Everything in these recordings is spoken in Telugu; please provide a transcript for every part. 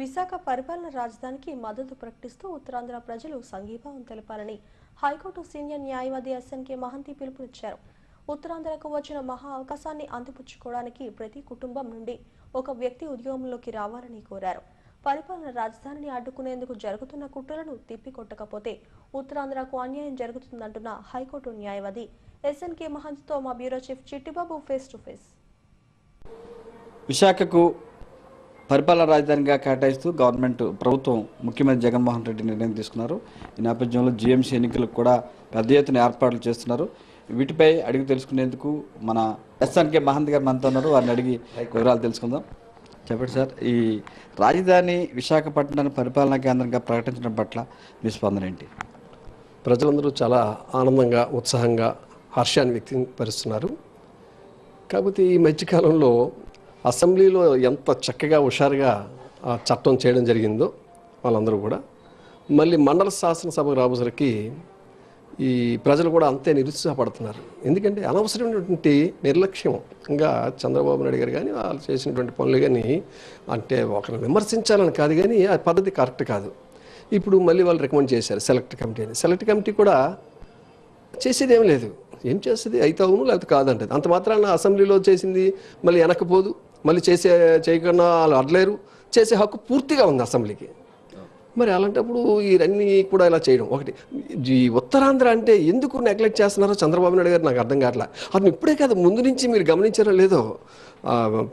విశాఖ పరిపాలన రాజధానికి మద్దతు ప్రకటిస్తూ ఉత్తరాంధ్ర ప్రజలు సంఘీభావం తెలపాలని హైకోర్టు సీనియర్ న్యాయవాది ఎస్ఎన్కే మహంతి పిలుపునిచ్చారు. ఉత్తరాంధ్రకు వచ్చిన మహా అవకాశాన్ని అందిపుచ్చుకోవడానికి ప్రతి కుటుంబం నుండి ఒక వ్యక్తి ఉద్యోగంలోకి రావాలని కోరారు. పరిపాలన రాజధానిని అడ్డుకునేందుకు జరుగుతున్న కుట్రలను తిప్పికొట్టకపోతే ఉత్తరాంధ్రకు అన్యాయం జరుగుతుందంటున్న హైకోర్టు న్యాయవాది ఎస్ఎన్కే మహంతితో మా bureau chief Chittibabu face to face. విశాఖకు పరిపాలన రాజధానిగా కేటాయిస్తూ గవర్నమెంట్ ప్రభుత్వం ముఖ్యమంత్రి జగన్మోహన్ రెడ్డి నిర్ణయం తీసుకున్నారు. ఈ నేపథ్యంలో జీఎంసీ ఎన్నికలకు కూడా పెద్ద ఎత్తున ఏర్పాట్లు చేస్తున్నారు. వీటిపై అడిగి తెలుసుకునేందుకు మన ఎస్ఎన్కే మహంత్ గారు మనతో ఉన్నారు. వారిని అడిగి వివరాలు తెలుసుకుందాం. చెప్పండి సార్ ఈ రాజధాని విశాఖపట్నాన్ని పరిపాలనా కేంద్రంగా ప్రకటించడం పట్ల మీ స్పందన ఏంటి? ప్రజలందరూ చాలా ఆనందంగా ఉత్సాహంగా హర్షాన్ని వ్యక్తపరుస్తున్నారు కాకపోతే ఈ మధ్యకాలంలో అసెంబ్లీలో ఎంత చక్కగా హుషారుగా ఆ చట్టం చేయడం జరిగిందో వాళ్ళందరూ కూడా. మళ్ళీ మండల శాసనసభకు రాబోసరికి ఈ ప్రజలు కూడా అంతే నిరుత్సాహపడుతున్నారు. ఎందుకంటే అనవసరమైనటువంటి ఇంకా చంద్రబాబు నాయుడు గారు కానీ వాళ్ళు చేసినటువంటి పనులు కానీ అంటే ఒకరిని విమర్శించాలని కాదు కానీ ఆ పద్ధతి కరెక్ట్ కాదు. ఇప్పుడు మళ్ళీ వాళ్ళు రికమెండ్ చేశారు సెలెక్ట్ కమిటీ అని. సెలెక్ట్ కమిటీ కూడా చేసేది ఏం లేదు. ఏం చేస్తుంది? అయితే అవును లేకపోతే కాదంటది. అంత మాత్రాన అసెంబ్లీలో చేసింది మళ్ళీ వెనకపోదు మళ్ళీ చేసే చేయకుండా వాళ్ళు అడలేరు. చేసే హక్కు పూర్తిగా ఉంది అసెంబ్లీకి. మరి అలాంటప్పుడు ఇవన్నీ కూడా ఇలా చేయడం ఒకటి. ఈ ఉత్తరాంధ్ర అంటే ఎందుకు నెగ్లెక్ట్ చేస్తున్నారో చంద్రబాబు నాయుడు గారు నాకు అర్థం కావట్లే. అతను ఇప్పుడే కాదు ముందు నుంచి మీరు గమనించారో లేదో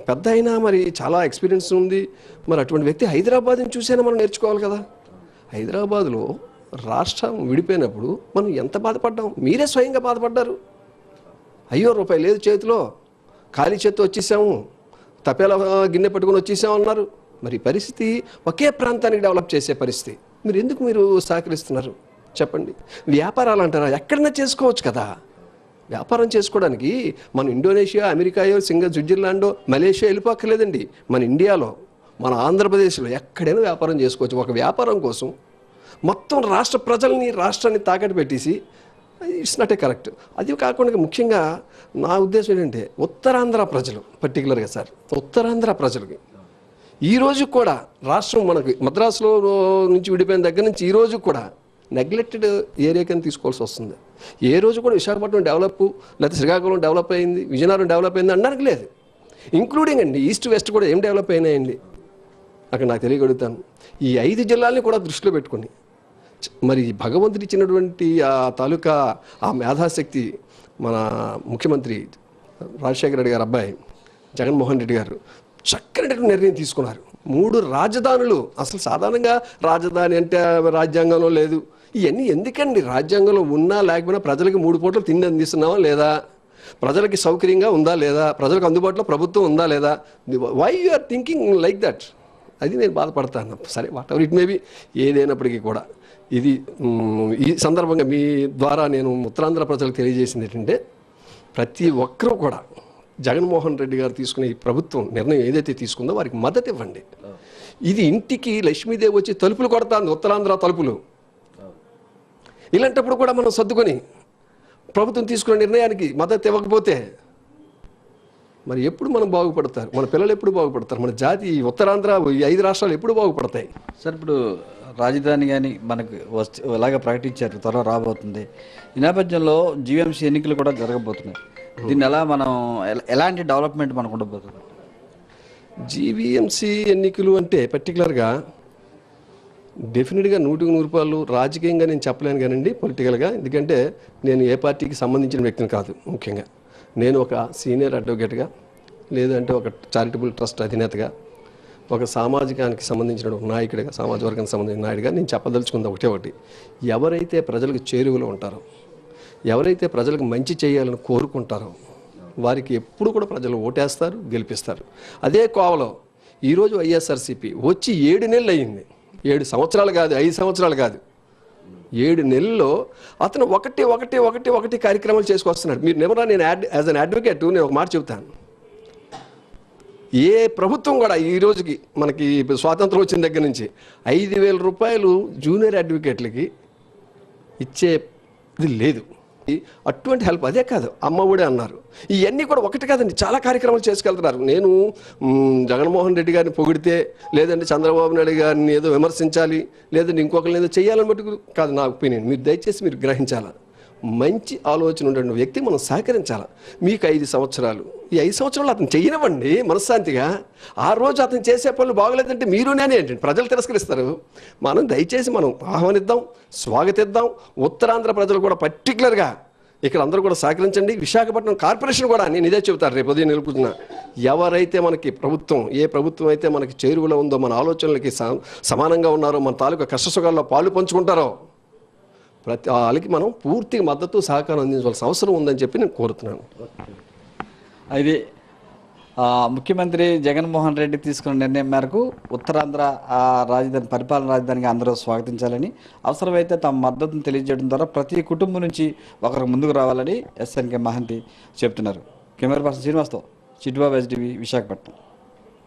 పెద్ద అయినా మరి చాలా ఎక్స్పీరియన్స్ ఉంది. మరి అటువంటి వ్యక్తి హైదరాబాద్ని చూసేనా మనం నేర్చుకోవాలి కదా. హైదరాబాద్లో రాష్ట్రం విడిపోయినప్పుడు మనం ఎంత బాధపడ్డాం? మీరే స్వయంగా బాధపడ్డారు. అయ్యో రూపాయి లేదు చేతిలో. ఖాళీ చేత్తో వచ్చేసాము. తపేల గిన్నె పట్టుకొని వచ్చేసామన్నారు. మరి పరిస్థితి ఒకే ప్రాంతానికి డెవలప్ చేసే పరిస్థితి. మీరు ఎందుకు మీరు సహకరిస్తున్నారు? చెప్పండి. వ్యాపారాలు అంటారా ఎక్కడైనా చేసుకోవచ్చు కదా. వ్యాపారం చేసుకోవడానికి మన ఇండోనేషియా అమెరికాయో సింగ స్విట్జర్లాండో మలేషియా వెళ్ళిపోక్కర్లేదండి. మన ఇండియాలో మన ఆంధ్రప్రదేశ్లో ఎక్కడైనా వ్యాపారం చేసుకోవచ్చు. ఒక వ్యాపారం కోసం మొత్తం రాష్ట్ర ప్రజల్ని రాష్ట్రాన్ని తాకట్టు పెట్టేసి ఇట్స్ నాట్ ఏ కరెక్ట్ అది కాకుండా ముఖ్యంగా నా ఉద్దేశం ఏంటంటే ఉత్తరాంధ్ర ప్రజలు పర్టికులర్గా సార్ ఉత్తరాంధ్ర ప్రజలకి. ఈ రోజు కూడా రాష్ట్రం మనకి మద్రాసులో నుంచి విడిపోయిన దగ్గర నుంచి ఈ రోజు కూడా నెగ్లెక్టెడ్ ఏరియా కింద తీసుకోవాల్సి వస్తుంది. ఏ రోజు కూడా విశాఖపట్నం డెవలప్ లేకపోతే శ్రీకాకుళం డెవలప్ అయింది విజయనగరం డెవలప్ అయింది అనడానికి లేదు. ఇంక్లూడింగ్ అండి ఈస్ట్ వెస్ట్ కూడా ఏం డెవలప్ అయినాయండి? అక్కడ నాకు తెలియగలుగుతాను. ఈ ఐదు జిల్లాల్ని కూడా దృష్టిలో పెట్టుకుని మరి భగవంతుడు ఇచ్చినటువంటి ఆ తాలూకా ఆ మేధాశక్తి మన ముఖ్యమంత్రి రాజశేఖర రెడ్డి గారు అబ్బాయి జగన్మోహన్ రెడ్డి గారు చక్కటి నిర్ణయం తీసుకున్నారు. మూడు రాజధానులు అసలు సాధారణంగా రాజధాని అంటే రాజ్యాంగంలో లేదు. ఇవన్నీ ఎందుకండి? రాజ్యాంగంలో ఉన్నా లేకపోయినా ప్రజలకు మూడు పూటలు తిండి అందిస్తున్నావా లేదా? ప్రజలకి సౌకర్యంగా ఉందా లేదా? ప్రజలకు అందుబాటులో ప్రభుత్వం ఉందా లేదా? Why you are thinking like that అది నేను బాధపడతాను. సరే వాట్ ఎవర్ ఇట్ మేబీ ఏదైనప్పటికీ కూడా. ఇది ఈ సందర్భంగా మీ ద్వారా నేను ఉత్తరాంధ్ర ప్రజలకు తెలియజేసింది ఏంటంటే ప్రతి ఒక్కరూ కూడా జగన్మోహన్ రెడ్డి గారు తీసుకునే ఈ ప్రభుత్వం నిర్ణయం ఏదైతే తీసుకుందో వారికి మద్దతు ఇవ్వండి. ఇది ఇంటికి లక్ష్మీదేవి వచ్చి తలుపులు కొడతాంది ఉత్తరాంధ్ర తలుపులు. ఇలాంటప్పుడు కూడా మనం సర్దుకొని ప్రభుత్వం తీసుకునే నిర్ణయానికి మద్దతు ఇవ్వకపోతే మరి ఎప్పుడు మనం బాగుపడతారు? మన పిల్లలు ఎప్పుడు బాగుపడతారు? మన జాతి ఈ ఉత్తరాంధ్ర ఈ ఐదు రాష్ట్రాలు ఎప్పుడు బాగుపడతాయి? సార్ ఇప్పుడు రాజధాని కానీ మనకు వస్తు ఇలాగ ప్రకటించారు త్వరలో రాబోతుంది. ఈ నేపథ్యంలో జీవీఎంసీ ఎన్నికలు కూడా జరగబోతున్నాయి. దీన్ని ఎలా మనం ఎలాంటి డెవలప్మెంట్ మనకు ఉండబోతుంది? జీవీఎంసీ ఎన్నికలు అంటే పర్టికులర్గా డెఫినెట్గా నూటికి నూరు రూపాయలు రాజకీయంగా నేను చెప్పలేను కానండి పొలిటికల్గా. ఎందుకంటే నేను ఏ పార్టీకి సంబంధించిన వ్యక్తిని కాదు ముఖ్యంగా. నేను ఒక సీనియర్ అడ్వకేట్గా లేదంటే ఒక చారిటబుల్ ట్రస్ట్ అధినేతగా ఒక సామాజికానికి సంబంధించిన ఒక నాయకుడిగా సమాజ వర్గానికి సంబంధించిన నాయుడిగా నేను చెప్పదలుచుకుంది ఒకటే ఒకటి. ఎవరైతే ప్రజలకు చేరువలో ఉంటారో ఎవరైతే ప్రజలకు మంచి చేయాలని కోరుకుంటారో వారికి ఎప్పుడు కూడా ప్రజలు ఓటేస్తారు గెలిపిస్తారు. అదే కోవలో ఈరోజు వైఎస్ఆర్సీపీ వచ్చి ఏడు నెలలు అయ్యింది ఏడు సంవత్సరాలు కాదు ఐదు సంవత్సరాలు కాదు. ఏడు నెలల్లో అతను ఒకటి ఒకటి ఒకటి ఒకటి కార్యక్రమాలు చేసుకొస్తున్నాడు. మీరు నిమరా నేను యాడ్ యాజ్ అన్ అడ్వకేట్ నేను ఒక మాట చెబుతాను. ఏ ప్రభుత్వం కూడా ఈ రోజుకి మనకి స్వాతంత్రం వచ్చిన దగ్గర నుంచి ఐదు వేల రూపాయలు జూనియర్ అడ్వకేట్లకి ఇచ్చే ఇది లేదు. అటువంటి హెల్ప్ అదే కాదు అమ్మఒడి అన్నారు. ఇవన్నీ కూడా ఒకటి కాదండి చాలా కార్యక్రమాలు చేసుకెళ్తున్నారు. నేను జగన్మోహన్ రెడ్డి గారిని పొగిడితే లేదంటే చంద్రబాబు నాయుడు గారిని ఏదో విమర్శించాలి లేదంటే ఇంకొకరిని ఏదో చేయాలని మటుకు కాదు నా ఒపీనియన్. మీరు దయచేసి మీరు గ్రహించాలా? మంచి ఆలోచన ఉండే వ్యక్తి మనం సహకరించాలి. మీకు ఐదు సంవత్సరాలు. ఈ ఐదు సంవత్సరాలు అతను చేయనివ్వండి మనశ్శాంతిగా. ఆ రోజు అతను చేసే పనులు బాగలేదంటే మీరు నేనే ఏంటండి ప్రజలు తిరస్కరిస్తారు. మనం దయచేసి మనం ఆహ్వానిద్దాం స్వాగతిద్దాం. ఉత్తరాంధ్ర ప్రజలు కూడా పర్టికులర్గా ఇక్కడ అందరూ కూడా సహకరించండి. విశాఖపట్నం కార్పొరేషన్ కూడా నేను ఇదే చెబుతాను. రేపు ఉదయం నిలుపుతున్నా ఎవరైతే మనకి ప్రభుత్వం ఏ ప్రభుత్వం అయితే మనకి చేరువలో ఉందో మన ఆలోచనలకి స- సమానంగా ఉన్నారో మన తాలూకా కష్టసుఖాల్లో పాలు పంచుకుంటారో ప్రతి వాళ్ళకి మనం పూర్తిగా మద్దతు సహకారం అందించవలసిన అవసరం ఉందని చెప్పి నేను కోరుతున్నాను. ఇది ముఖ్యమంత్రి జగన్మోహన్ రెడ్డి తీసుకున్న నిర్ణయం మేరకు ఉత్తరాంధ్ర ఆ, రాజధాని పరిపాలన రాజధానిగా అందరూ స్వాగతించాలని అవసరమైతే తమ మద్దతును తెలియజేయడం ద్వారా ప్రతి కుటుంబం నుంచి ఒకరు ముందుకు రావాలని ఎస్ఎన్కే మహంతి చెప్తున్నారు. కెమెరా పర్సన్ శ్రీనివాస్తో చిట్బాబు ఎస్డివి విశాఖపట్నం.